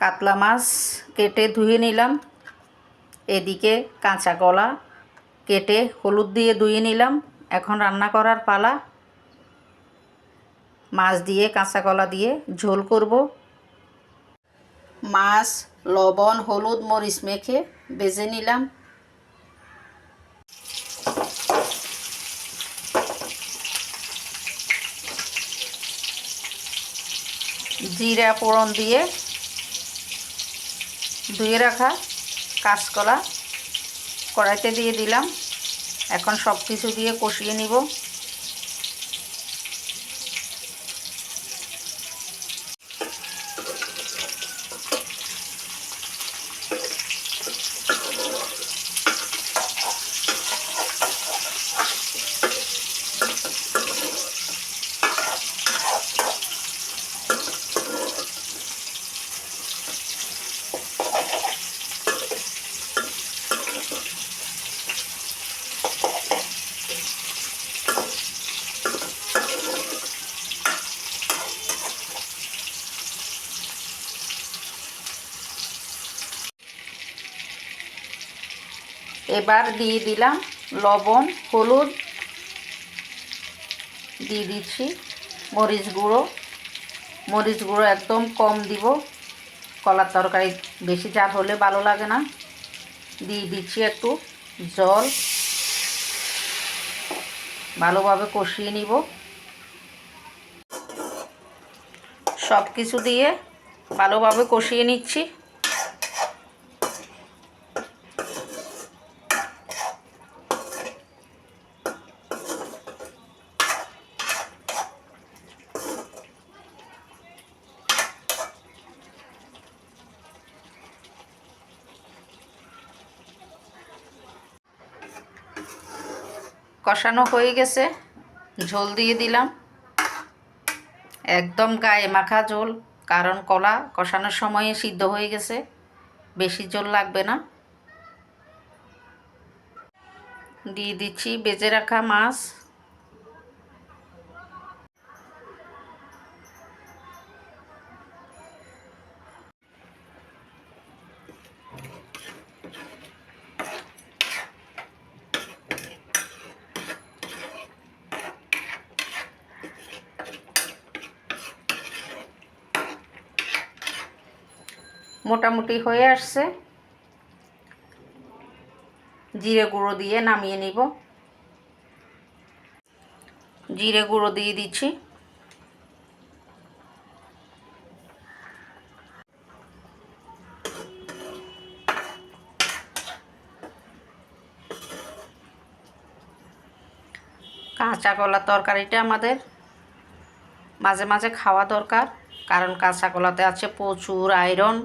কাতলা মাছ কেটে ধুয়ে নিলাম। এদিকে কাঁচা কলা কেটে হলুদ দিয়ে ধুয়ে নিলাম। এখন রান্না করার পালা। মাছ দিয়ে, কাঁচা কলা দিয়ে ঝোল করব। মাছ, লবণ, হলুদ, মরিচ মেখে বেজে নিলাম। জিরা, ফোড়ন দিয়ে ধুয়ে রাখা কাঁচকলা। কড়াইতে দিয়ে দিলাম। এখন সব কিছু দিয়ে কষিয়ে নিব। এবার দিয়ে দিলাম লবণ, হলুদ, দিয়ে দিচ্ছি মরিচ গুঁড়ো। মরিচ গুঁড়ো একদম কম দিব। কলার তরকারি বেশি জাল হলে ভালো লাগে না। দিয়ে দিচ্ছি একটু জল। ভালোভাবে কষিয়ে নিব। সব কিছু দিয়ে ভালোভাবে কষিয়ে নিচ্ছি। কষানো হয়ে গেছে। ঝোল দিয়ে দিলাম। একদম গায়ে মাখা ঝোল, কারণ কলা কষানোর সময়ে সিদ্ধ হয়ে গেছে। বেশি ঝোল লাগবে না। দিয়ে দিচ্ছি বেজে রাখা মাছ। মোটামুটি হয়ে আসছে। জিরে গুঁড়ো দিয়ে নামিয়ে নিব। জিরে গুঁড়ো দিয়ে দিচ্ছি। কাঁচা কলার তরকারিটা আমাদের মাঝে মাঝে খাওয়া দরকার, কারণ কাঁচা কলাতে আছে প্রচুর আয়রন